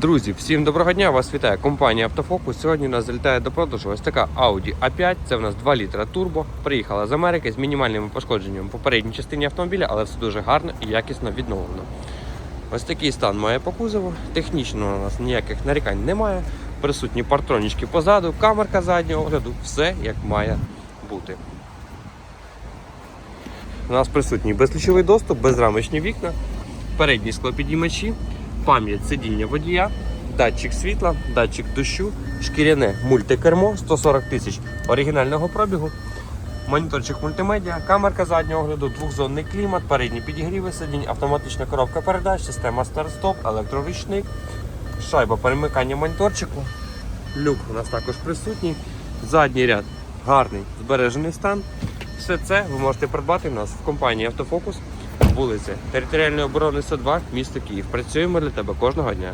Друзі, всім доброго дня! Вас вітає компанія Автофокус. Сьогодні у нас залітає до продажу ось така Audi A5. Це в нас 2 літра турбо. Приїхала з Америки з мінімальними пошкодженнями по передній частині автомобіля, але все дуже гарно і якісно відновлено. Ось такий стан має по кузову. Технічно у нас ніяких нарікань немає. Присутні партронічки позаду, камерка заднього огляду, все як має бути. У нас присутній безключовий доступ, безрамочні вікна, передні склопідіймачі, пам'ять сидіння водія, датчик світла, датчик дощу, шкіряне мультикермо 140 тисяч оригінального пробігу, моніторчик мультимедіа, камерка заднього огляду, двохзонний клімат, передні підігріви сидінь, автоматична коробка передач, система старт-стоп, електроручник, шайба перемикання моніторчику, люк у нас також присутній, задній ряд гарний збережений стан. Все це ви можете придбати в нас в компанії Автофокус, вулиця Територіальної оборони 102, місто Київ. Працюємо для тебе кожного дня.